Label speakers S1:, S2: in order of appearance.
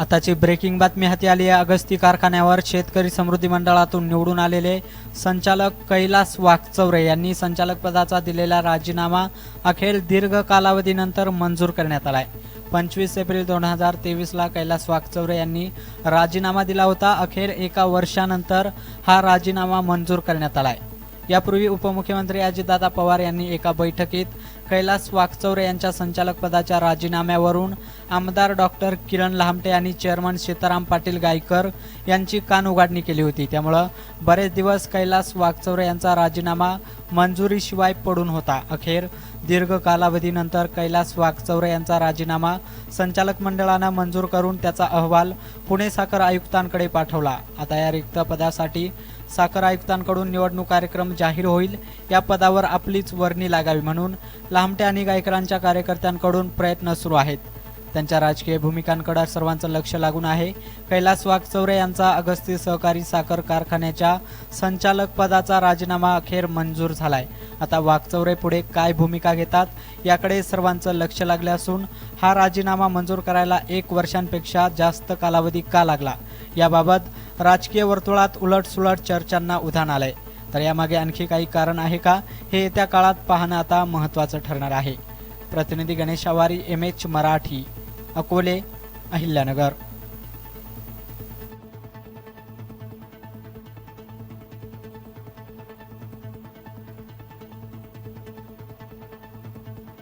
S1: आताची ब्रेकिंग बातमी हाती आली आहे. अगस्ती कारखान्यावर शेतकरी समृद्धी मंडळातून निवडून आलेले संचालक कैलास वाकचौरे यांनी संचालक पदाचा दिलेला राजीनामा अखेर दीर्घ कालावधीनंतर मंजूर करण्यात आला आहे पंचवीस एप्रिल दोन हजार तेवीसला कैलास वाकचौरे यांनी राजीनामा दिला होता. अखेर एका वर्षानंतर हा राजीनामा मंजूर करण्यात आला आहे यापूर्वी उपमुख्यमंत्री अजितदादा पवार यांनी एका बैठकीत कैलास वाकचौरे यांच्या संचालक पदाच्या राजीनाम्यावरून आमदार डॉक्टर किरण लहामटे आणि चेअरमन सीताराम पाटील गायकर यांची कान उघडणी केली होती. त्यामुळं बरेच दिवस कैलास वाकचौरे यांचा राजीनामा मंजुरीशिवाय पडून होता. अखेर दीर्घ कालावधीनंतर कैलास वाकचौरे यांचा राजीनामा संचालक मंडळानं मंजूर करून त्याचा अहवाल पुणे साखर आयुक्तांकडे पाठवला. आता या रिक्त पदासाठी साखर आयुक्तांकडून निवडणूक कार्यक्रम जाहीर होईल. या पदावर आपलीच वर्णी लागावी म्हणून लामटे आणि गायकरांच्या कार्यकर्त्यांकडून प्रयत्न सुरू आहेत. त्यांच्या राजकीय भूमिकांकडे सर्वांचं लक्ष लागून आहे. कैलास वाघचौरे यांचा अगस्ती सहकारी साखर कारखान्याच्या संचालक पदाचा राजीनामा अखेर मंजूर झालाय. आता वाघचौरे पुढे काय भूमिका घेतात याकडे सर्वांचं लक्ष लागले असून हा राजीनामा मंजूर करायला एक वर्षांपेक्षा जास्त कालावधी का लागला? याबाबत राजकीय वर्तुळात उलटसुलट चर्चांना उधाण आलंय. तर यामागे आणखी काही कारण आहे का? हे येत्या काळात पाहणं आता महत्त्वाचं ठरणार आहे. प्रतिनिधी गणेश आवारी एम एच मराठी अकोले अहिल्यानगर.